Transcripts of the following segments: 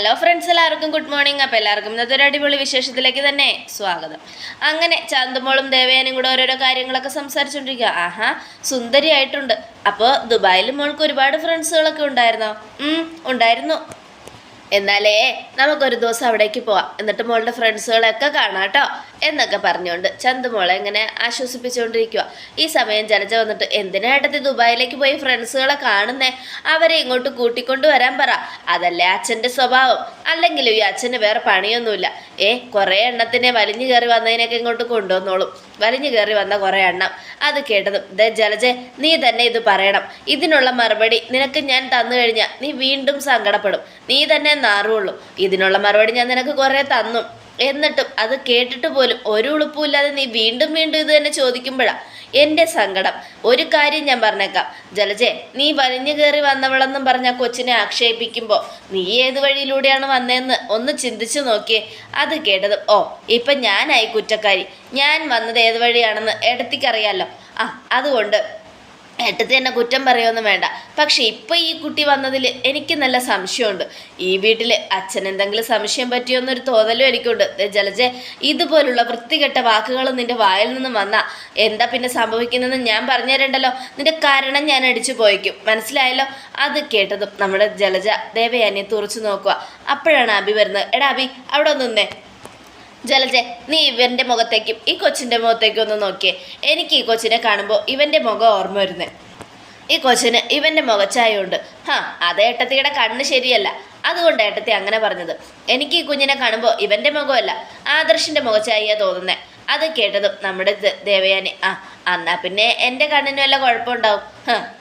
Hello friends എല്ലാവർക്കും good morning അപ്പോൾ എല്ലാവർക്കും ഇന്നത്തെ ഒരു അടിപൊളി വിശേഷത്തിലേക്ക് തന്നെ സ്വാഗതം. അങ്ങനെ ചാന്തുമോളും ദേവയാനും കൂടെ ഓരോരോ കാര്യങ്ങളൊക്കെ സംസാരിച്ചുകൊണ്ടിരിക്കുക ആഹാ സുന്ദരിയായിട്ടുണ്ട്. അപ്പോൾ ദുബായിൽ മോൾക്ക് ഒരുപാട് ഫ്രണ്ട്സുകളൊക്കെ ഉണ്ടായിരുന്നോ? ഉണ്ടായിരുന്നു. എന്നാലേ നമുക്കൊരു ദിവസം അവിടേക്ക് പോവാം. എന്നിട്ട് മോളുടെ ഫ്രണ്ട്സുകളൊക്കെ കാണാം കേട്ടോ. എന്നൊക്കെ പറഞ്ഞുകൊണ്ട് ചന്തുമോളെ ഇങ്ങനെ ആശ്വസിപ്പിച്ചുകൊണ്ടിരിക്കുക ഈ സമയം ജലജ വന്നിട്ട് എന്തിനാ ദുബായിലേക്ക് പോയി ഫ്രണ്ട്സുകളെ കാണുന്നേ? അവരെ ഇങ്ങോട്ട് കൂട്ടിക്കൊണ്ട് വരാൻ പറ. അതല്ലേ അച്ഛന്റെ സ്വഭാവം. അല്ലെങ്കിലും ഈ അച്ഛന് വേറെ പണിയൊന്നുമില്ല. ഏ കുറേ എണ്ണത്തിനെ വലിഞ്ഞു കയറി വന്നതിനൊക്കെ ഇങ്ങോട്ട് കൊണ്ടുവന്നോളും. വലിഞ്ഞു കയറി വന്ന കുറേ എണ്ണം. അത് കേട്ടതും ദേ ജലജെ നീ തന്നെ ഇത് പറയണം. ഇതിനുള്ള മറുപടി നിനക്ക് ഞാൻ തന്നു കഴിഞ്ഞാൽ നീ വീണ്ടും സങ്കടപ്പെടും. നീ തന്നെ നാറുള്ളൂ ഇതിനുള്ള മറുപടി ഞാൻ നിനക്ക് കുറേ തന്നു. എന്നിട്ടും അത് കേട്ടിട്ട് പോലും ഒരു ഉളുപ്പുമില്ലാതെ നീ വീണ്ടും വീണ്ടും ഇത് തന്നെ ചോദിക്കുമ്പോഴാ എന്റെ സങ്കടം. ഒരു കാര്യം ഞാൻ പറഞ്ഞേക്കാം. ജലജെ നീ വലിഞ്ഞു കയറി വന്നവളെന്നും പറഞ്ഞ കൊച്ചിനെ ആക്ഷേപിക്കുമ്പോൾ നീ ഏത് വഴിയിലൂടെയാണ് വന്നതെന്ന് ഒന്ന് ചിന്തിച്ചു നോക്കിയേ. അത് കേട്ടത് ഓ ഇപ്പം ഞാനായി കുറ്റക്കാരി. ഞാൻ വന്നത് ഏത് വഴിയാണെന്ന് ഇടത്തിക്കറിയാലോ ആ അതുകൊണ്ട് ഏട്ടത്തി എന്നെ കുറ്റം പറയുമൊന്നും വേണ്ട. പക്ഷെ ഇപ്പം ഈ കുട്ടി വന്നതിൽ എനിക്ക് നല്ല സംശയമുണ്ട്. ഈ വീട്ടിൽ അച്ഛൻ എന്തെങ്കിലും സംശയം പറ്റിയോന്നൊരു തോന്നലും എനിക്കുണ്ട്. ജലജെ ഇതുപോലുള്ള വൃത്തികെട്ട വാക്കുകൾ നിന്റെ വായിൽ നിന്നും വന്നാ എന്താ പിന്നെ സംഭവിക്കുന്നതെന്ന് ഞാൻ പറഞ്ഞു തരണ്ടല്ലോ നിന്റെ കാരണം ഞാൻ അടിച്ചു പോയിക്കും. മനസ്സിലായല്ലോ? അത് കേട്ടതും നമ്മുടെ ജലജ ദേവയാനിയെ തുറച്ചു നോക്കുക അപ്പോഴാണ് അബി വരുന്നത്. എടാ അബി അവിടെ നിന്നേ. ജലജെ നീ ഇവന്റെ മുഖത്തേക്കും ഈ കൊച്ചിന്റെ മുഖത്തേക്കും ഒന്ന് നോക്കിയേ. എനിക്ക് ഈ കൊച്ചിനെ കാണുമ്പോൾ ഇവന്റെ മുഖം ഓർമ്മ വരുന്നേ. ഈ കൊച്ചിന് ഇവന്റെ മുഖച്ചായുണ്ട് ഹാ അത് ഏട്ടത്തിയുടെ കണ്ണ് ശരിയല്ല. അതുകൊണ്ട് ഏട്ടത്തി അങ്ങനെ പറഞ്ഞത്. എനിക്ക് ഈ കുഞ്ഞിനെ കാണുമ്പോൾ ഇവന്റെ മുഖമല്ല ആദർശിന്റെ മുഖച്ചായ തോന്നുന്നേ. അത് കേട്ടതും നമ്മുടെ ദേവയാനി ആ എന്നാ പിന്നെ എന്റെ കണ്ണിന് വല്ല കുഴപ്പമുണ്ടാവും.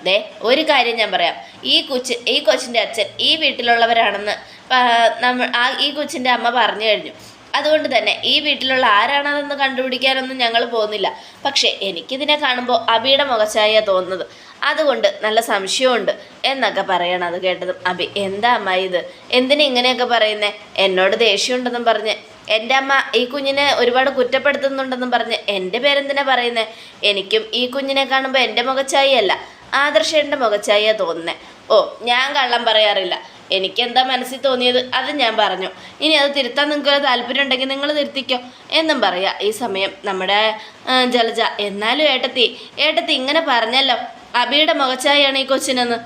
ദേ ഒരു കാര്യം ഞാൻ പറയാം. ഈ കൊച്ച് ഈ കൊച്ചിന്റെ അച്ഛൻ ഈ വീട്ടിലുള്ളവരാണെന്ന് നമ്മൾ നമ്മ ആ ഈ കൊച്ചിന്റെ അമ്മ പറഞ്ഞു കഴിഞ്ഞു. അതുകൊണ്ട് തന്നെ ഈ വീട്ടിലുള്ള ആരാണതെന്ന് കണ്ടുപിടിക്കാനൊന്നും ഞങ്ങൾ പോകുന്നില്ല. പക്ഷേ എനിക്കിതിനെ കാണുമ്പോൾ അബിയുടെ മുഖച്ചായ തോന്നുന്നത്. അതുകൊണ്ട് നല്ല സംശയമുണ്ട് എന്നൊക്കെ പറയണം അത് കേട്ടതും. അബി എന്താ അമ്മ ഇത്? എന്തിനാ ഇങ്ങനെയൊക്കെ പറയുന്നേ? എന്നോട് ദേഷ്യമുണ്ടെന്നും പറഞ്ഞ്. എന്റെ അമ്മ ഈ കുഞ്ഞിനെ ഒരുപാട് കുറ്റപ്പെടുത്തുന്നുണ്ടെന്നും പറഞ്ഞ്. എന്റെ പേരെന്തിനാ പറയുന്നേ? എനിക്കും ഈ കുഞ്ഞിനെ കാണുമ്പോൾ എന്റെ മുഖച്ചായല്ല ആദർശേന്റെ മുഖച്ചായ തോന്നുന്നേ. ഓ ഞാൻ കള്ളം പറയാറില്ല. എനിക്കെന്താ മനസ്സിൽ തോന്നിയത്? അത് ഞാൻ പറഞ്ഞു. ഇനി അത് തിരുത്താൻ നിങ്ങൾക്ക് താല്പര്യം ഉണ്ടെങ്കിൽ നിങ്ങൾ തിരുത്തിക്കോ. എന്നും പറയാ ഈ സമയം നമ്മുടെ ജലജ. എന്നാലും ഏട്ടത്തി ഏട്ടത്തി ഇങ്ങനെ പറഞ്ഞല്ലോ. അബിയുടെ മുഖച്ചായാണ് ഈ കൊച്ചിനെന്ന്.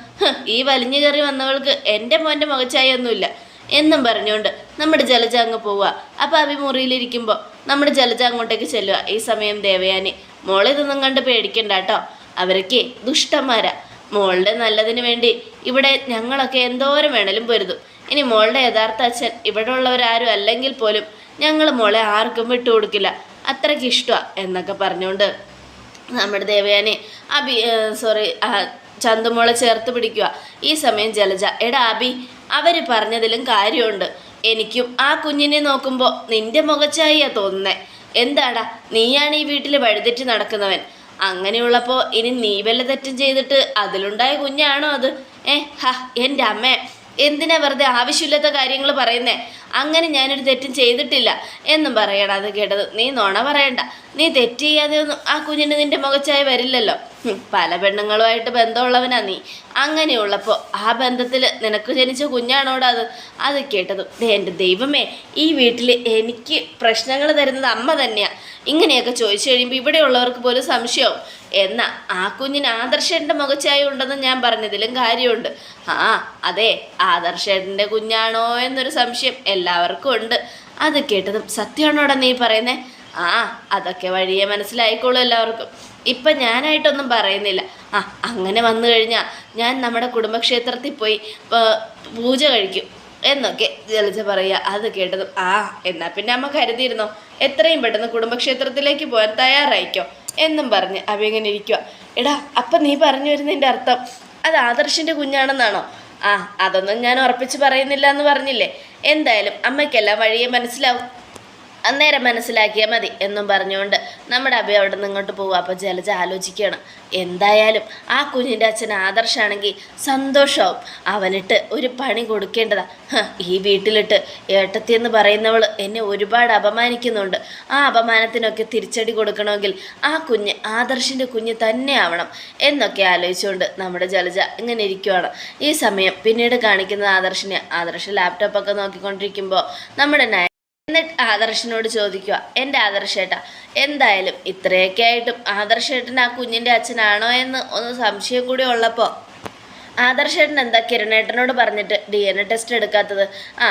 ഈ വലിഞ്ഞു കയറി വന്നവൾക്ക് എന്റെ മോന്റെ മുഖച്ചായ ഒന്നുമില്ല എന്നും പറഞ്ഞുകൊണ്ട് നമ്മുടെ ജലജ അങ്ങ് പോവുക അപ്പോൾ അബി മുറിയിലിരിക്കുമ്പോൾ നമ്മുടെ ജലജ അങ്ങോട്ടേക്ക് ചെല്ലുക ഈ സമയം ദേവയാനി മോളിതൊന്നും കണ്ട് പേടിക്കണ്ട കേട്ടോ. അവരൊക്കെ ദുഷ്ടന്മാരാ. മോളുടെ നല്ലതിന് വേണ്ടി ഇവിടെ ഞങ്ങളൊക്കെ എന്തോരം വേണേലും പൊരുതും. ഇനി മോളുടെ യഥാർത്ഥ അച്ഛൻ ഇവിടെ ഉള്ളവരാരും അല്ലെങ്കിൽ പോലും ഞങ്ങൾ മോളെ ആർക്കും വിട്ടുകൊടുക്കില്ല അത്രയ്ക്ക് ഇഷ്ടമാണ് എന്നൊക്കെ പറഞ്ഞുകൊണ്ട് നമ്മുടെ ദേവയാനെ അബി സോറി ചന്തുമോളെ ചേർത്ത് പിടിക്കുക ഈ സമയം ജലജ എടാ അബി അവർ പറഞ്ഞതിലും കാര്യമുണ്ട്. എനിക്കും ആ കുഞ്ഞിനെ നോക്കുമ്പോൾ നിന്റെ മുഖച്ചായിയാ തോന്നുന്നേ. എന്താടാ നീയാണ് ഈ വീട്ടിൽ വഴുതിറ്റ് നടക്കുന്നവൻ. അങ്ങനെയുള്ളപ്പോൾ ഇനി നീ വല്ല തെറ്റും ചെയ്തിട്ട് അതിലുണ്ടായ കുഞ്ഞാണോ അത്? ഏ ഹ എന്റെ അമ്മ. എന്തിനാ വെറുതെ ആവശ്യമില്ലാത്ത കാര്യങ്ങൾ പറയുന്നേ? അങ്ങനെ ഞാനൊരു തെറ്റും ചെയ്തിട്ടില്ല. എന്നും പറയണം അത് കേട്ടത്. നീ നോണ പറയണ്ട. നീ തെറ്റ് ചെയ്യാതെ ഒന്നും ആ കുഞ്ഞിന് നിന്റെ മുഖച്ചായ വരില്ലല്ലോ. പല പെണ്ണുങ്ങളുമായിട്ട് ബന്ധമുള്ളവനാ നീ. അങ്ങനെയുള്ളപ്പോൾ ആ ബന്ധത്തിൽ നിനക്ക് ജനിച്ച കുഞ്ഞാണോടാ അത്? അത് കേട്ടതും എന്റെ ദൈവമേ ഈ വീട്ടിൽ എനിക്ക് പ്രശ്നങ്ങൾ തരുന്നത് അമ്മ തന്നെയാണ് ഇങ്ങനെയൊക്കെ ചോദിച്ചു കഴിയുമ്പോൾ ഇവിടെയുള്ളവർക്ക് പോലും സംശയവും. എന്നാ ആ കുഞ്ഞിന് ആദർശേട്ടന്റെ മുഖച്ചായ ഉണ്ടെന്ന് ഞാൻ പറഞ്ഞതിലും കാര്യമുണ്ട്. ആ അതെ ആദർശേട്ടന്റെ കുഞ്ഞാണോ എന്നൊരു സംശയം എല്ലാവർക്കും ഉണ്ട്. അത് കേട്ടതും സത്യമാണോടാ നീ പറയുന്നേ? ആ അതൊക്കെ വഴിയെ മനസ്സിലായിക്കോളൂ എല്ലാവർക്കും. ഇപ്പം ഞാനായിട്ടൊന്നും പറയുന്നില്ല. ആ അങ്ങനെ വന്നു കഴിഞ്ഞാൽ ഞാൻ നമ്മുടെ കുടുംബക്ഷേത്രത്തിൽ പോയി പൂജ കഴിക്കും എന്നൊക്കെ ജലജ പറയുക. അത് കേട്ടതും ആ എന്നാ പിന്നെ അമ്മ കരുതിയിരുന്നോ? എത്രയും പെട്ടെന്ന് കുടുംബക്ഷേത്രത്തിലേക്ക് പോകാൻ തയ്യാറായിക്കോ എന്നും പറഞ്ഞ് അവ ഇങ്ങനെ ഇരിക്കുക എടാ അപ്പം നീ പറഞ്ഞു വരുന്നതിന്റെ അർത്ഥം അത് ആദർശിന്റെ കുഞ്ഞാണെന്നാണോ? ആ അതൊന്നും ഞാൻ ഉറപ്പിച്ച് പറയുന്നില്ല എന്ന് പറഞ്ഞില്ലേ? എന്തായാലും അമ്മയ്ക്കെല്ലാം വഴിയെ മനസ്സിലാവും. അന്നേരം മനസ്സിലാക്കിയാൽ മതി എന്നും പറഞ്ഞുകൊണ്ട് നമ്മുടെ അഭി അവിടെ നിന്ന് ഇങ്ങോട്ട് പോകുക അപ്പോൾ ജലജ ആലോചിക്കുകയാണ് എന്തായാലും ആ കുഞ്ഞിന്റെ അച്ഛൻ ആദർശാണെങ്കിൽ സന്തോഷമാവും അവനിട്ട് ഒരു പണി കൊടുക്കേണ്ടതാ. ഈ വീട്ടിലിട്ട് ഏട്ടത്തി എന്ന് പറയുന്നവൾ എന്നെ ഒരുപാട് അപമാനിക്കുന്നുണ്ട്. ആ അപമാനത്തിനൊക്കെ തിരിച്ചടി കൊടുക്കണമെങ്കിൽ ആ കുഞ്ഞ് ആദർശിന്റെ കുഞ്ഞ് തന്നെ ആവണം എന്നൊക്കെ ആലോചിച്ചുകൊണ്ട് നമ്മുടെ ജലജ ഇങ്ങനെ ഇരിക്കുവാണ്. ഈ സമയം പിന്നീട് കാണിക്കുന്നത് ആദർശിനെ. ആദർശ് ലാപ്ടോപ്പൊക്കെ നോക്കിക്കൊണ്ടിരിക്കുമ്പോൾ നമ്മുടെ എന്നിട്ട് ആദർശനോട് ചോദിക്കുക എന്റെ ആദർശേട്ടാ എന്തായാലും ഇത്രയൊക്കെ ആയിട്ടും ആദർശേട്ടൻ ആ കുഞ്ഞിന്റെ അച്ഛനാണോ എന്ന് ഒന്ന് സംശയം കൂടി ഉള്ളപ്പോൾ ആദർശേട്ടൻ എന്താ കിരണേട്ടനോട് പറഞ്ഞിട്ട് ഡി എൻ എ ടെസ്റ്റ് എടുക്കാത്തത്? ആ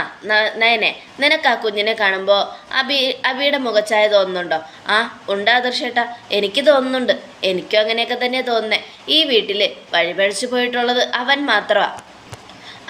നയനെ നിനക്ക് ആ കുഞ്ഞിനെ കാണുമ്പോൾ അബി അബിയുടെ മുഖച്ചായ തോന്നുന്നുണ്ടോ? ആ ഉണ്ട് ആദർശേട്ടാ എനിക്ക് തോന്നുന്നുണ്ട്. എനിക്കും അങ്ങനെയൊക്കെ തന്നെ തോന്നുന്നേ. ഈ വീട്ടിൽ വഴിപഴിച്ചു പോയിട്ടുള്ളത് അവൻ മാത്രമാണ്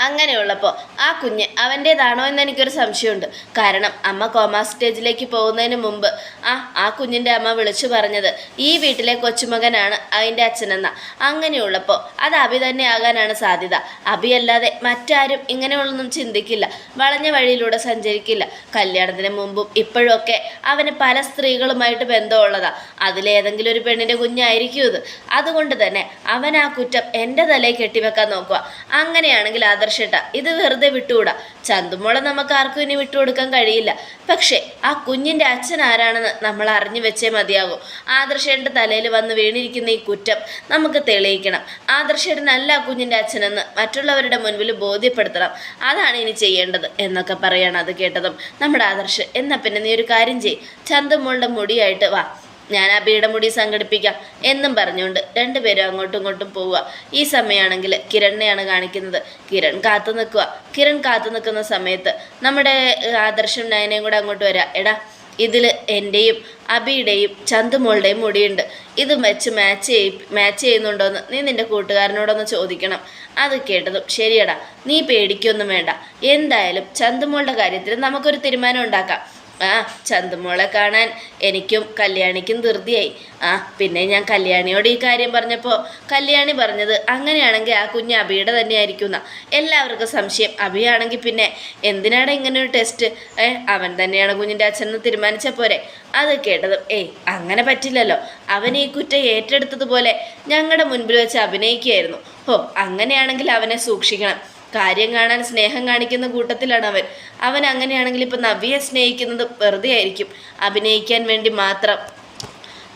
അങ്ങനെയുള്ളപ്പോൾ ആ കുഞ്ഞ് അവന്റേതാണോ എന്ന് എനിക്കൊരു സംശയമുണ്ട്. കാരണം അമ്മ കോമാ സ്റ്റേജിലേക്ക് പോകുന്നതിന് മുമ്പ് ആ ആ കുഞ്ഞിന്റെ അമ്മ വിളിച്ചു പറഞ്ഞത് ഈ വീട്ടിലെ കൊച്ചുമകനാണ് അതിന്റെ അച്ഛനെന്ന. അങ്ങനെയുള്ളപ്പോൾ അത് അഭി തന്നെ ആകാനാണ് സാധ്യത. അഭിയല്ലാതെ മറ്റാരും ഇങ്ങനെയുള്ളൊന്നും ചിന്തിക്കില്ല. വളഞ്ഞ വഴിയിലൂടെ സഞ്ചരിക്കില്ല. കല്യാണത്തിന് മുമ്പും ഇപ്പോഴൊക്കെ അവന് പല സ്ത്രീകളുമായിട്ട് ബന്ധമുള്ളതാണ് അതിലേതെങ്കിലും ഒരു പെണ്ണിന്റെ കുഞ്ഞായിരിക്കും ഇത്. അതുകൊണ്ട് തന്നെ അവൻ ആ കുറ്റം എന്റെ തലയിൽ കെട്ടിവെക്കാൻ നോക്കുക അങ്ങനെയാണെങ്കിൽ ആദർശേട്ട ഇത് വെറുതെ വിട്ടുകൂടാ. ചന്തുമോളെ നമുക്ക് ആർക്കും ഇനി വിട്ടുകൊടുക്കാൻ കഴിയില്ല. പക്ഷേ ആ കുഞ്ഞിന്റെ അച്ഛൻ ആരാണെന്ന് നമ്മൾ അറിഞ്ഞു വെച്ചേ മതിയാകും ആദർശേട്ടന്റെ തലയിൽ വന്ന് വീണിരിക്കുന്ന ഈ കുറ്റം നമുക്ക് തെളിയിക്കണം. ആദർശേട്ടനല്ല ആ കുഞ്ഞിന്റെ അച്ഛനെന്ന് മറ്റുള്ളവരുടെ മുൻപിൽ ബോധ്യപ്പെടുത്തണം. അതാണ് ഇനി ചെയ്യേണ്ടത് എന്നൊക്കെ പറയാണ് അത് കേട്ടതും നമ്മുടെ ആദർശ്. എന്നാ പിന്നെ നീ ഒരു കാര്യം ചെയ് ചന്തുമോളുടെ മുടിയായിട്ട് വാ. ഞാൻ ആ മുടി സംഘടിപ്പിക്കാം എന്നും പറഞ്ഞുകൊണ്ട് രണ്ടുപേരും അങ്ങോട്ടും ഇങ്ങോട്ടും പോവുക. ഈ സമയമാണെങ്കിൽ കിരണിനെയാണ് കാണിക്കുന്നത്. കിരൺ കാത്തു നിൽക്കുക. കിരൺ കാത്തു നിൽക്കുന്ന സമയത്ത് നമ്മുടെ ആദർശം നയനയും കൂടെ അങ്ങോട്ട് വരാം. എടാ ഇതിൽ എന്റെയും അബിയുടെയും ചന്തുമോളുടെയും മുടിയുണ്ട്. ഇത് വെച്ച് മാച്ച് ചെയ് മാച്ച് ചെയ്യുന്നുണ്ടോയെന്ന് നീ നിന്റെ കൂട്ടുകാരനോടൊന്ന് ചോദിക്കണം. അത് കേട്ടതും ശരിയടാ നീ പേടിക്കൊന്നും വേണ്ട. എന്തായാലും ചന്തുമോളുടെ കാര്യത്തിൽ നമുക്കൊരു തീരുമാനം ഉണ്ടാക്കാം. ആ ചന്തുമോളെ കാണാൻ എനിക്കും കല്യാണിക്കും ധൃതിയായി. ആ പിന്നെ ഞാൻ കല്യാണിയോട് ഈ കാര്യം പറഞ്ഞപ്പോൾ കല്യാണി പറഞ്ഞത് അങ്ങനെയാണെങ്കിൽ ആ കുഞ്ഞ് അബിയുടെ തന്നെയായിരിക്കും എന്നാ എല്ലാവർക്കും സംശയം. അബിയാണെങ്കിൽ പിന്നെ എന്തിനാണ് ഇങ്ങനെ ഒരു ടെസ്റ്റ് ഏ അവൻ തന്നെയാണ് കുഞ്ഞിന്റെ അച്ഛനെന്ന് തീരുമാനിച്ച പോരെ. അത് കേട്ടത് ഏയ് അങ്ങനെ പറ്റില്ലല്ലോ. അവൻ ഈ കുറ്റം ഏറ്റെടുത്തതുപോലെ ഞങ്ങളുടെ മുൻപിൽ വെച്ച് അഭിനയിക്കുകയായിരുന്നു. ഓ അങ്ങനെയാണെങ്കിൽ അവനെ സൂക്ഷിക്കണം. കാര്യം കാണാൻ സ്നേഹം കാണിക്കുന്ന കൂട്ടത്തിലാണ് അവൻ. അവൻ അങ്ങനെയാണെങ്കിൽ ഇപ്പം നവ്യയെ സ്നേഹിക്കുന്നത് വെറുതെ ആയിരിക്കും. അഭിനയിക്കാൻ വേണ്ടി മാത്രം.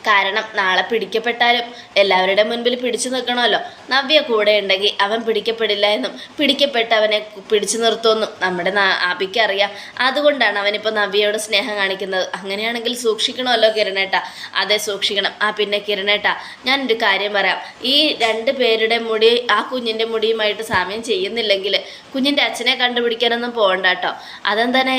കാരണം നാളെ പിടിക്കപ്പെട്ടാലും എല്ലാവരുടെ മുൻപിൽ പിടിച്ചു നിൽക്കണമല്ലോ. നവ്യ കൂടെ ഉണ്ടെങ്കിൽ അവൻ പിടിക്കപ്പെടില്ല എന്നും പിടിക്കപ്പെട്ട് അവനെ പിടിച്ചു നിർത്തുമെന്നും നമ്മുടെ ആപിക്ക് അറിയാം. അതുകൊണ്ടാണ് അവനിപ്പോൾ നവ്യയോട് സ്നേഹം കാണിക്കുന്നത്. അങ്ങനെയാണെങ്കിൽ സൂക്ഷിക്കണമല്ലോ കിരണേട്ട. അതെ സൂക്ഷിക്കണം. ആ പിന്നെ കിരണേട്ട ഞാനൊരു കാര്യം പറയാം. ഈ രണ്ട് പേരുടെ മുടി ആ കുഞ്ഞിന്റെ മുടിയുമായിട്ട് സാമ്യം ചെയ്യുന്നില്ലെങ്കിൽ കുഞ്ഞിന്റെ അച്ഛനെ കണ്ടുപിടിക്കാനൊന്നും പോകണ്ട കേട്ടോ. അതെന്താണ്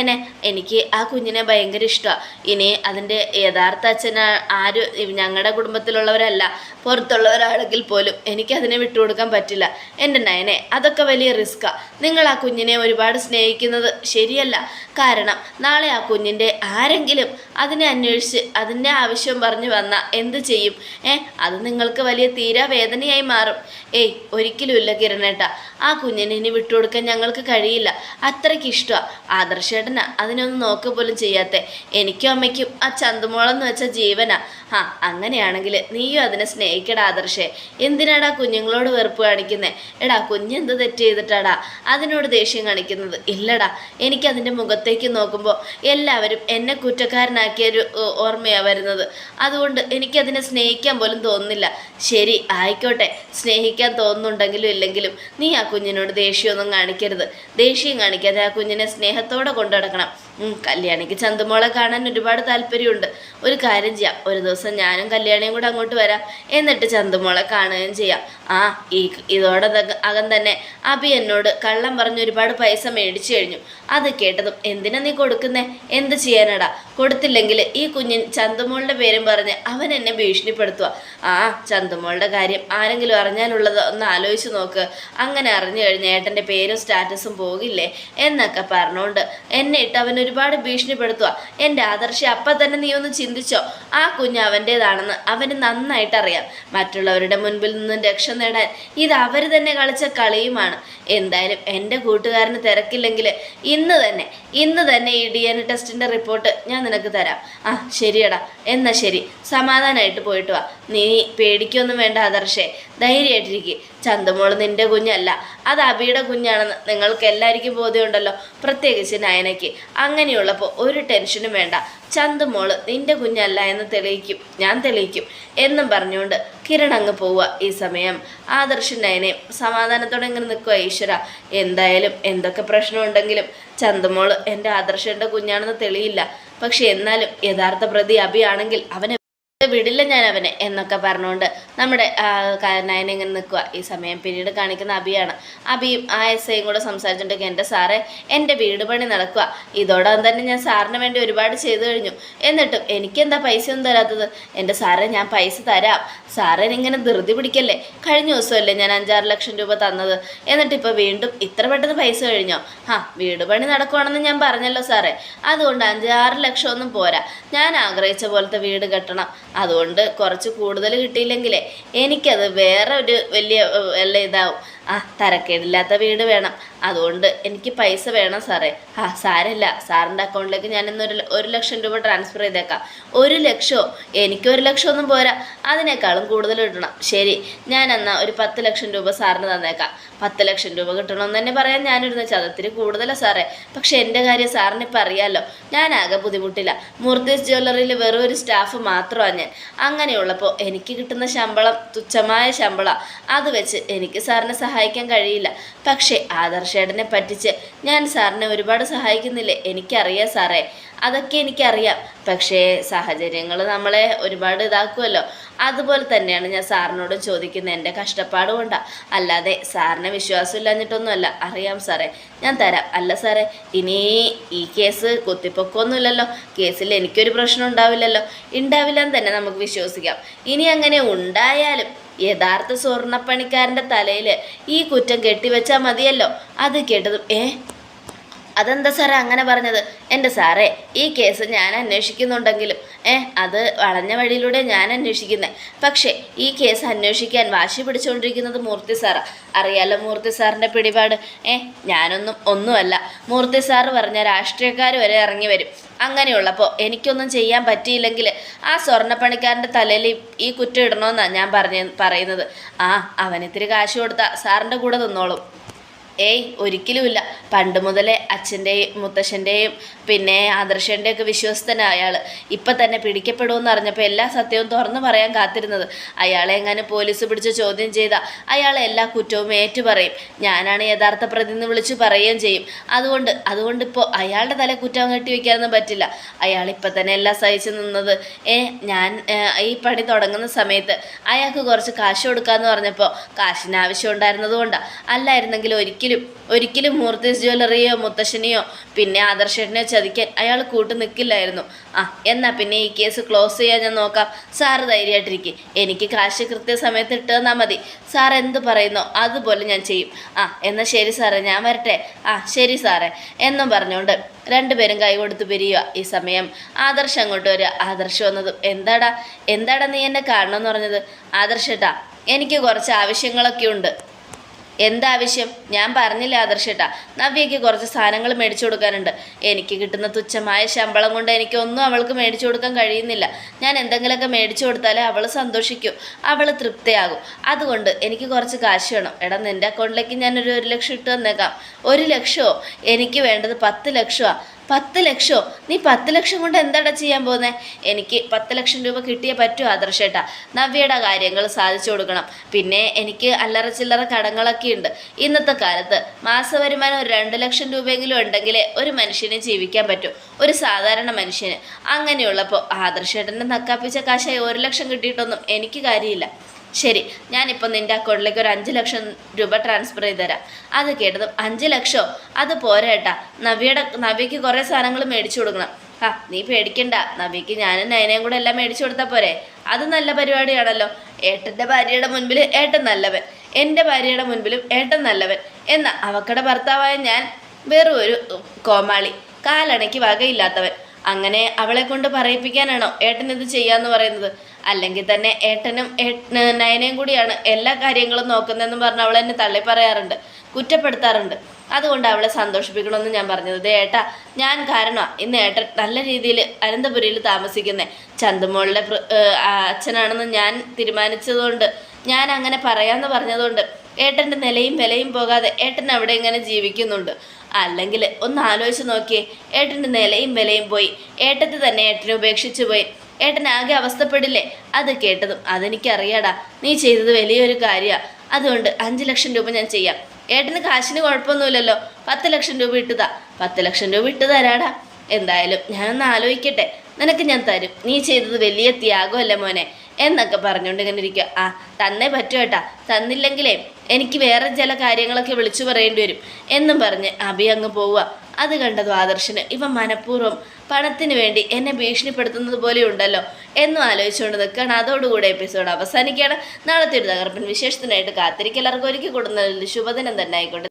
എനിക്ക് ആ കുഞ്ഞിനെ ഭയങ്കര ഇഷ്ടമാണ് ഇനി അതിന്റെ യഥാർത്ഥ അച്ഛനെ ആരും ഞങ്ങളുടെ കുടുംബത്തിലുള്ളവരല്ല പുറത്തുള്ളവരാണെങ്കിൽ പോലും എനിക്കതിനെ വിട്ടുകൊടുക്കാൻ പറ്റില്ല. എന്റെ നയനെ അതൊക്കെ വലിയ റിസ്ക്കാണ് നിങ്ങൾ ആ കുഞ്ഞിനെ ഒരുപാട് സ്നേഹിക്കുന്നത് ശരിയല്ല. കാരണം നാളെ ആ കുഞ്ഞിന്റെ ആരെങ്കിലും അതിനെ അന്വേഷിച്ച് അതിന്റെ ആവശ്യം പറഞ്ഞു വന്നാൽ എന്ത് ചെയ്യും? ഏ അത് നിങ്ങൾക്ക് വലിയ തീരാ വേദനയായി മാറും. ഏയ് ഒരിക്കലുമില്ല കിരണേട്ട. ആ കുഞ്ഞിനെ ഇനി വിട്ടുകൊടുക്കാൻ ഞങ്ങൾക്ക് കഴിയില്ല. അത്രയ്ക്ക് ഇഷ്ടമാണ് ആദർശേട്ടനാ അതിനൊന്നും നോക്കുക പോലും ചെയ്യാത്ത. എനിക്കും അമ്മയ്ക്കും ആ ചന്തുമോളെന്ന് വെച്ച ജീവനാ. ആ അങ്ങനെയാണെങ്കിൽ നീയും അതിനെ സ്നേഹിക്കടാ ആദർശേ. എന്തിനാടാ കുഞ്ഞുങ്ങളോട് വെറുപ്പ് കാണിക്കുന്നേ? എടാ കുഞ്ഞെന്ത് തെറ്റ് ചെയ്തിട്ടാടാ അതിനോട് ദേഷ്യം കാണിക്കുന്നത്? ഇല്ലടാ എനിക്കതിന്റെ മുഖത്തേക്ക് നോക്കുമ്പോൾ എല്ലാവരും എന്നെ കുറ്റക്കാരനാക്കിയൊരു ഓർമ്മയാണ് ഓർമ്മയാ വരുന്നത്. അതുകൊണ്ട് എനിക്കതിനെ സ്നേഹിക്കാൻ പോലും തോന്നുന്നില്ല. ശരി ആയിക്കോട്ടെ. സ്നേഹിക്കാൻ തോന്നുന്നുണ്ടെങ്കിലും ഇല്ലെങ്കിലും നീ ആ കുഞ്ഞിനോട് ദേഷ്യമൊന്നും കാണിക്കരുത്. ദേഷ്യം കാണിക്കാതെ ആ കുഞ്ഞിനെ സ്നേഹത്തോടെ കൊണ്ടു നടക്കണം കല്യാണിക്ക് ചന്തുമോളെ കാണാൻ ഒരുപാട് താല്പര്യമുണ്ട്. ഒരു കാര്യം ചെയ്യാം. ഒരു ദിവസം ഞാനും കല്യാണിയും കൂടെ അങ്ങോട്ട് വരാം. എന്നിട്ട് ചന്തുമോളെ കാണുകയും ചെയ്യാം. ആ ഈ ഇതോടെ അകം തന്നെ അബി എന്നോട് കള്ളം പറഞ്ഞ് ഒരുപാട് പൈസ മേടിച്ചു കഴിഞ്ഞു. അത് കേട്ടതും എന്തിനാ നീ കൊടുക്കുന്നേ? എന്ത് ചെയ്യാനടാ? കൊടുത്തില്ലെങ്കിൽ ഈ കുഞ്ഞിൻ ചന്തുമോളുടെ പേരും പറഞ്ഞ് അവൻ എന്നെ ഭീഷണിപ്പെടുത്തുക ആ ചന്തുമോളുടെ കാര്യം ആരെങ്കിലും അറിഞ്ഞാലുള്ളത് ഒന്ന് ആലോചിച്ച് നോക്ക്. അങ്ങനെ അറിഞ്ഞു കഴിഞ്ഞാൽ ഏട്ടന്റെ പേരും സ്റ്റാറ്റസും പോകില്ലേ? എന്നൊക്കെ പറഞ്ഞുകൊണ്ട് എന്നെ ഇട്ട് അവൻ ഒരുപാട് ഭീഷണിപ്പെടുത്തുക എന്റെ ആദർശം അപ്പം തന്നെ നീ ഒന്ന് ചിന്തിച്ചോ? ആ കുഞ്ഞ് അവൻ അവന്റേതാണെന്ന് അവന് നന്നായിട്ട് അറിയാം മറ്റുള്ളവരുടെ മുൻപിൽ നിന്നും രക്ഷ നേടാൻ ഇത് അവർ തന്നെ കളിച്ച കളിയുമാണ്. എന്തായാലും എന്റെ കൂട്ടുകാരന് തിരക്കില്ലെങ്കിൽ ഇന്ന് തന്നെ ഇന്ന് തന്നെ ഈ ഡി എൻ ടെസ്റ്റിന്റെ റിപ്പോർട്ട് ഞാൻ നിനക്ക് തരാം. ആ ശരിയടാ. എന്നാ ശരി. സമാധാനമായിട്ട് പോയിട്ട് വാ. നീ പേടിക്കൊന്നും വേണ്ട ആദർശേ. ധൈര്യമായിട്ടിരിക്കുക ചന്തമോൾ നിന്റെ കുഞ്ഞല്ല. അത് അബിയുടെ കുഞ്ഞാണെന്ന് നിങ്ങൾക്ക് എല്ലാവർക്കും ബോധ്യമുണ്ടല്ലോ. പ്രത്യേകിച്ച് നയനയ്ക്ക്. അങ്ങനെയുള്ളപ്പോൾ ഒരു ടെൻഷനും വേണ്ട. ചന്തമോൾ നിന്റെ കുഞ്ഞല്ല എന്ന് തെളിയിക്കും. ഞാൻ തെളിയിക്കും. എന്നും പറഞ്ഞുകൊണ്ട് കിരൺ അങ്ങ് പോവുക ഈ സമയം. ആദർശ് നയനയും സമാധാനത്തോടെ ഇങ്ങനെ നിൽക്കുക ഈശ്വര. എന്തായാലും എന്തൊക്കെ പ്രശ്നമുണ്ടെങ്കിലും ചന്തമോൾ എന്റെ ആദർശന്റെ കുഞ്ഞാണെന്ന് തെളിയില്ല. പക്ഷെ എന്നാലും യഥാർത്ഥ പ്രതി അബിയാണെങ്കിൽ അവനെ വിടില്ല ഞാൻ അവനെ എന്നൊക്കെ പറഞ്ഞുകൊണ്ട് നമ്മുടെ നയന ഇങ്ങനെ നിൽക്കുക ഈ സമയം പിന്നീട് കാണിക്കുന്ന അബിയാണ്. അബിയും ആ എസ് ഐയും കൂടെ സംസാരിച്ചിട്ടുണ്ടെങ്കിൽ എന്റെ സാറേ എന്റെ വീട് പണി നടക്കുക ഇതോടൊപ്പം തന്നെ ഞാൻ സാറിന് വേണ്ടി ഒരുപാട് ചെയ്തു കഴിഞ്ഞു. എന്നിട്ടും എനിക്കെന്താ പൈസ ഒന്നും തരാത്തത്? എന്റെ സാറേ ഞാൻ പൈസ തരാം. സാറേ ഇങ്ങനെ ധൃതി പിടിക്കല്ലേ? കഴിഞ്ഞ ദിവസമല്ലേ ഞാൻ അഞ്ചാറ് ലക്ഷം രൂപ തന്നത്. എന്നിട്ട് ഇപ്പോൾ വീണ്ടും ഇത്ര പെട്ടെന്ന് പൈസ കഴിഞ്ഞോ? ആ വീട് പണി നടക്കുവാണെന്ന് ഞാൻ പറഞ്ഞല്ലോ സാറേ. അതുകൊണ്ട് അഞ്ചാറ് ലക്ഷം ഒന്നും പോരാ. ഞാൻ ആഗ്രഹിച്ച പോലത്തെ വീട് കെട്ടണം. അതുകൊണ്ട് കുറച്ച് കൂടുതൽ കിട്ടിയില്ലെങ്കിലേ എനിക്കത് വേറെ ഒരു വലിയ വല്ല ഇതാവും. ആ തരക്കേടില്ലാത്ത വീട് വേണം. അതുകൊണ്ട് എനിക്ക് പൈസ വേണം സാറേ. ആ സാരമില്ല സാറിന്റെ അക്കൗണ്ടിലേക്ക് ഞാൻ ഇന്ന് ഒരു ലക്ഷം രൂപ ട്രാൻസ്ഫർ ചെയ്തേക്കാം. ഒരു ലക്ഷമോ എനിക്ക് ഒരു ലക്ഷമൊന്നും പോരാ. അതിനേക്കാളും കൂടുതൽ കിട്ടണം ശരി ഞാൻ എന്നാൽ ഒരു പത്ത് ലക്ഷം രൂപ സാറിന് തന്നേക്കാം. പത്ത് ലക്ഷം രൂപ കിട്ടണമെന്ന് തന്നെ പറയാൻ ഞാനിരുന്ന ചതത്തിരി കൂടുതലാണ് സാറേ. പക്ഷേ എന്റെ കാര്യം സാറിന് ഇപ്പം അറിയാമല്ലോ ഞാനാകെ ബുദ്ധിമുട്ടില്ല മൂർത്തീസ് ജ്വല്ലറിയിൽ വെറും ഒരു സ്റ്റാഫ് മാത്രമാണ് ഞാൻ. അങ്ങനെയുള്ളപ്പോൾ എനിക്ക് കിട്ടുന്ന ശമ്പളം തുച്ഛമായ ശമ്പളം. അത് വെച്ച് എനിക്ക് സാറിനെ സഹായിക്കാൻ കഴിയില്ല. പക്ഷേ ആദർശേടനെ പറ്റിച്ച് ഞാൻ സാറിനെ ഒരുപാട് സഹായിക്കുന്നില്ലേ? എനിക്കറിയാം സാറേ. അതൊക്കെ എനിക്കറിയാം. പക്ഷേ സാഹചര്യങ്ങൾ നമ്മളെ ഒരുപാട് ഇതാക്കുമല്ലോ അതുപോലെ തന്നെയാണ് ഞാൻ സാറിനോട് ചോദിക്കുന്നത്. എന്റെ കഷ്ടപ്പാട് കൊണ്ടാണ് അല്ലാതെ സാറിനെ വിശ്വാസമില്ലാഞ്ഞിട്ടൊന്നുമല്ല. അറിയാം സാറേ. ഞാൻ തരാം. അല്ല സാറേ ഇനി ഈ കേസ് കുത്തിപ്പൊക്കൊന്നുമില്ലല്ലോ. കേസിൽ എനിക്കൊരു പ്രശ്നം ഉണ്ടാവില്ലല്ലോ. ഉണ്ടാവില്ല എന്ന് തന്നെ നമുക്ക് വിശ്വസിക്കാം. ഇനി അങ്ങനെ ഉണ്ടായാലും യഥാർത്ഥ സ്വർണപ്പണിക്കാരന്റെ തലയിൽ ഈ കുറ്റം കെട്ടിവെച്ചാൽ മതിയല്ലോ. അത് കേട്ടതും ഏ? അതെന്താ സാറേ അങ്ങനെ പറഞ്ഞത്? എന്റെ സാറേ ഈ കേസ് ഞാൻ അന്വേഷിക്കുന്നുണ്ടെങ്കിലും ഏ അത് വളഞ്ഞ വഴിയിലൂടെ ഞാൻ അന്വേഷിക്കുന്നത് പക്ഷേ ഈ കേസ് അന്വേഷിക്കാൻ വാശി പിടിച്ചുകൊണ്ടിരിക്കുന്നത് മൂർത്തി സാറാ. അറിയാലോ മൂർത്തി സാറിന്റെ പിടിപാട്? ഏ ഞാനൊന്നും ഒന്നുമല്ല. മൂർത്തി സാറ് പറഞ്ഞ രാഷ്ട്രീയക്കാർ വരെ ഇറങ്ങി വരും. അങ്ങനെയുള്ളപ്പോൾ എനിക്കൊന്നും ചെയ്യാൻ പറ്റിയില്ലെങ്കിൽ ആ സ്വർണപ്പണിക്കാരന്റെ തലയിൽ ഈ- ഈ കുറ്റം ഇടണമെന്നാണ് ഞാൻ പറഞ്ഞ പറയുന്നത്. ആ അവനിത്തിരി കാശ് കൊടുത്താൽ സാറിന്റെ കൂടെ നിന്നോളും. ഏയ് ഒരിക്കലുമില്ല. പണ്ട് മുതലേ അച്ഛന്റെയും മുത്തശ്ശന്റെയും പിന്നെ ആദർശന്റെ ഒക്കെ വിശ്വസ്തനായ അയാൾ ഇപ്പം തന്നെ പിടിക്കപ്പെടുമെന്ന് അറിഞ്ഞപ്പോൾ എല്ലാ സത്യവും തുറന്നു പറയാൻ കാത്തിരുന്നത്. അയാളെ എങ്ങനെ പോലീസ് പിടിച്ച് ചോദ്യം ചെയ്താൽ അയാളെ എല്ലാ കുറ്റവും ഏറ്റു പറയും. ഞാനാണ് യഥാർത്ഥ പ്രതി എന്ന് വിളിച്ച് പറയുകയും ചെയ്യും. അതുകൊണ്ട് അതുകൊണ്ട് ഇപ്പോൾ അയാളുടെ തല കുറ്റം കെട്ടി വയ്ക്കാനൊന്നും പറ്റില്ല. അയാൾ ഇപ്പം തന്നെ എല്ലാം സഹിച്ചു നിന്നത്. ഏ ഞാൻ ഈ പണി തുടങ്ങുന്ന സമയത്ത് അയാൾക്ക് കുറച്ച് കാശ് കൊടുക്കാമെന്ന് പറഞ്ഞപ്പോൾ കാശിന് ആവശ്യം ഉണ്ടായിരുന്നതുകൊണ്ടാണ് അല്ലായിരുന്നെങ്കിൽ ഒരിക്കലും ഒരിക്കലും ഒരിക്കലും മൂർത്തീസ് ജ്വല്ലറിയോ മുത്തശ്ശനെയോ പിന്നെ ആദർശനെയോ ചതിക്കാൻ അയാൾ കൂട്ടു നിൽക്കില്ലായിരുന്നു ആ എന്നാൽ പിന്നെ ഈ കേസ് ക്ലോസ് ചെയ്യാൻ ഞാൻ നോക്കാം. സാറ് ധൈര്യമായിട്ടിരിക്കും. എനിക്ക് കാശ് കൃത്യസമയത്ത് ഇട്ട് തന്നാൽ മതി. സാർ എന്ത് പറയുന്നോ അതുപോലെ ഞാൻ ചെയ്യും. ആ എന്നാൽ ശരി സാറേ ഞാൻ വരട്ടെ. ആ ശരി സാറേ. എന്നും പറഞ്ഞുകൊണ്ട് രണ്ടുപേരും കൈ കൊടുത്ത് പിരിയുക ഈ സമയം. ആദർശ് അങ്ങോട്ട് വരിക. ആദർശ് വന്നതും എന്താടാ? എന്താടാ നീ എന്നെ കാണണമെന്ന് പറഞ്ഞത്? ആദർശേട്ടാ എനിക്ക് കുറച്ച് ആവശ്യങ്ങളൊക്കെ ഉണ്ട്. എന്താവശ്യം ഞാൻ പറഞ്ഞില്ല ആദർശേട്ടാ. നവ്യയ്ക്ക് കുറച്ച് സാധനങ്ങൾ മേടിച്ചു കൊടുക്കാനുണ്ട്. എനിക്ക് കിട്ടുന്ന തുച്ഛമായ ശമ്പളം കൊണ്ട് എനിക്കൊന്നും അവൾക്ക് മേടിച്ചു കൊടുക്കാൻ കഴിയുന്നില്ല. ഞാൻ എന്തെങ്കിലുമൊക്കെ മേടിച്ചു കൊടുത്താലേ അവൾ സന്തോഷിക്കൂ. അവൾ തൃപ്തിയാകും. അതുകൊണ്ട് എനിക്ക് കുറച്ച് കാശ് വേണം. എടാ നിന്റെ അക്കൗണ്ടിലേക്ക് ഞാനൊരു ഒരു ലക്ഷം ഇട്ട് തന്നേക്കാം. ഒരു ലക്ഷമോ എനിക്ക് വേണ്ടത് പത്ത് ലക്ഷമാണ് പത്ത് ലക്ഷമോ നീ പത്ത് ലക്ഷം കൊണ്ട് എന്താടാ ചെയ്യാൻ പോകുന്നത് എനിക്ക് പത്ത് ലക്ഷം രൂപ കിട്ടിയേ പറ്റുമോ ആദർശേട്ടാ. നവ്യയുടെ കാര്യങ്ങൾ സാധിച്ചു കൊടുക്കണം. പിന്നെ എനിക്ക് അല്ലറ ചില്ലറ കടങ്ങളൊക്കെ ഉണ്ട്. ഇന്നത്തെ കാലത്ത് മാസവരുമാനം ഒരു രണ്ട് ലക്ഷം രൂപയെങ്കിലും ഉണ്ടെങ്കിലേ ഒരു മനുഷ്യന് ജീവിക്കാൻ പറ്റൂ. ഒരു സാധാരണ മനുഷ്യന്. അങ്ങനെയുള്ളപ്പോൾ ആദർശേട്ടന്റെ നക്കാപ്പിച്ച കാശായി ഒരു ലക്ഷം കിട്ടിയിട്ടൊന്നും എനിക്ക് കാര്യമില്ല. ശരി ഞാനിപ്പോൾ നിന്റെ അക്കൗണ്ടിലേക്ക് ഒരു അഞ്ച് ലക്ഷം രൂപ ട്രാൻസ്ഫർ ചെയ്ത് തരാം. അത് കേട്ടതും അഞ്ച് ലക്ഷമോ അത് പോരാ നവ്യയുടെ നവ്യയ്ക്ക് കുറേ സാധനങ്ങൾ മേടിച്ചു കൊടുക്കണം. ആ നീ പേടിക്കണ്ട. നവ്യയ്ക്ക് ഞാനും നയനയും കൂടെ എല്ലാം മേടിച്ചു കൊടുത്താൽ പോരെ. അത് നല്ല പരിപാടിയാണല്ലോ. ഏട്ടന്റെ ഭാര്യയുടെ മുൻപിൽ ഏട്ടൻ നല്ലവൻ. എന്റെ ഭാര്യയുടെ മുൻപിലും ഏട്ടൻ നല്ലവൻ. എന്നാൽ അവക്കടെ ഭർത്താവായ ഞാൻ വെറും ഒരു കോമാളി. കാലണയ്ക്ക് വകയില്ലാത്തവൻ. അങ്ങനെ അവളെ കൊണ്ട് പറയിപ്പിക്കാനാണോ ഏട്ടൻ ഇത് ചെയ്യാന്ന് പറയുന്നത്? അല്ലെങ്കിൽ തന്നെ ഏട്ടനും ഏട്ട- നയനയും കൂടിയാണ് എല്ലാ കാര്യങ്ങളും നോക്കുന്നതെന്ന് പറഞ്ഞ് അവൾ എന്നെ തള്ളി പറയാറുണ്ട് കുറ്റപ്പെടുത്താറുണ്ട്. അതുകൊണ്ട് അവളെ സന്തോഷിപ്പിക്കണമെന്ന് ഞാൻ പറഞ്ഞത്. ദേ ഏട്ടാ ഞാൻ കാരണം ഇന്ന് ഏട്ടൻ നല്ല രീതിയിൽ അനന്തപുരിയിൽ താമസിക്കുന്നത് ചന്തുമോളുടെ അച്ഛനാണെന്ന് ഞാൻ തീരുമാനിച്ചതുകൊണ്ട് ഞാൻ അങ്ങനെ പറയാമെന്ന് പറഞ്ഞതുകൊണ്ട് ഏട്ടന്റെ നിലയും വിലയും പോകാതെ ഏട്ടൻ അവിടെ ഇങ്ങനെ ജീവിക്കുന്നുണ്ട്. അല്ലെങ്കിൽ ഒന്ന് ആലോചിച്ച് നോക്കിയേ ഏട്ടന്റെ നിലയും വിലയും പോയി. ഏട്ടത്തെ തന്നെ ഏട്ടനെ ഉപേക്ഷിച്ചു പോയി. ഏട്ടൻ ആകെ അവസ്ഥപ്പെടില്ലേ? അത് കേട്ടതും അതെനിക്കറിയാടാ. നീ ചെയ്തത് വലിയൊരു കാര്യമാണ് അതുകൊണ്ട് അഞ്ച് ലക്ഷം രൂപ ഞാൻ ചെയ്യാം. ഏട്ടന് കാശിന് കുഴപ്പമൊന്നുമില്ലല്ലോ. പത്ത് ലക്ഷം രൂപ ഇട്ടുതാ പത്ത് ലക്ഷം രൂപ ഇട്ട് തരാടാ. എന്തായാലും ഞാനൊന്ന് ആലോചിക്കട്ടെ. നിനക്ക് ഞാൻ തരും. നീ ചെയ്തത് വലിയ ത്യാഗമല്ലേ മോനെ? എന്നൊക്കെ പറഞ്ഞുകൊണ്ട് ഇങ്ങനെ ഇരിക്കുക ആ തന്നേ പറ്റുമേട്ടാ തന്നില്ലെങ്കിലേ എനിക്ക് വേറെ ചില കാര്യങ്ങളൊക്കെ വിളിച്ചു പറയേണ്ടി വരും എന്നും പറഞ്ഞ് അഭി അങ്ങ് പോവുക. അത് കണ്ടതും ആദർശന്? ഇവ മനഃപൂർവം പണത്തിന് വേണ്ടി എന്നെ ഭീഷണിപ്പെടുത്തുന്നത് പോലെ ഉണ്ടല്ലോ എന്നും ആലോചിച്ചുകൊണ്ട് നിൽക്കുകയാണ്. അതോടുകൂടെ എപ്പിസോഡ് അവസാനിക്കുകയാണ്. നാളത്തെ ഒരു തകർപ്പൻ വിശേഷത്തിനായിട്ട് കാത്തിരിക്കലർക്കും ഒരുക്കി കൊടുക്കുന്നതിൽ ശുഭദിനം തന്നെ ആയിക്കോട്ടെ.